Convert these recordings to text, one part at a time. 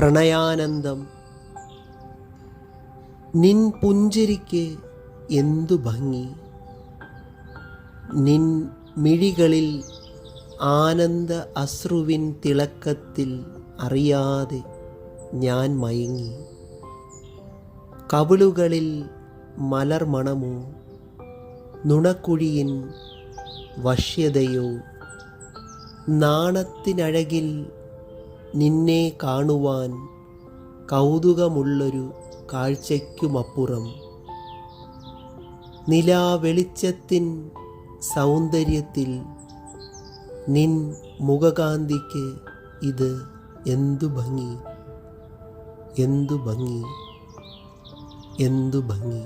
പ്രണയാനന്ദം. നിൻ പുഞ്ചിരിക്ക് എന്തു ഭംഗി? നിൻ മിഴികളിൽ ആനന്ദ അശ്രുവിൻ തിളക്കത്തിൽ അറിയാതെ ഞാൻ മയങ്ങി. കവിളുകളിൽ മലർമണമോ നുണക്കുഴിയിൻ വശ്യതയോ? നാണത്തിനഴകിൽ നിന്നെ കാണുവാൻ കൗതുകമുള്ളൊരു കാഴ്ചയ്ക്കുമപ്പുറം. നിലാവെളിച്ചത്തിൻ സൗന്ദര്യത്തിൽ നിൻ മുഖകാന്തിക്ക് ഇത് എന്തു ഭംഗി? എന്തു ഭംഗി? എന്തു ഭംഗി?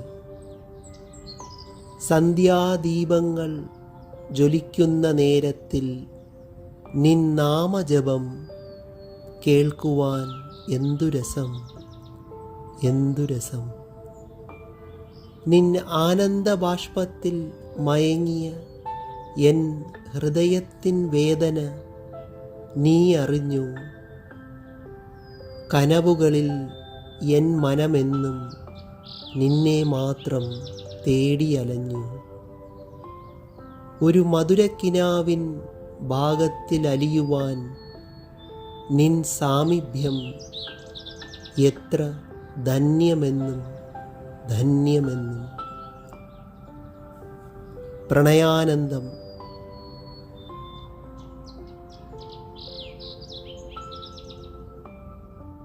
സന്ധ്യാദീപങ്ങൾ ജ്വലിക്കുന്ന നേരത്തിൽ നിൻ നാമജപം കേൾക്കുവാൻ എന്തു രസം? എന്തു രസം? നിൻ ആനന്ദബാഷ്പത്തിൽ മയങ്ങിയ എൻ ഹൃദയത്തിൻ വേദന നീ അറിഞ്ഞു. കനവുകളിൽ എൻ മനമെന്നും നിന്നെ മാത്രം തേടിയലഞ്ഞു. ഒരു മധുരക്കിനാവിൻ ഭാഗത്തിൽ അലിയുവാൻ നിൻ സാമീപ്യം എത്ര ധന്യമെന്നും ധന്യമെന്നും. പ്രണയാനന്ദം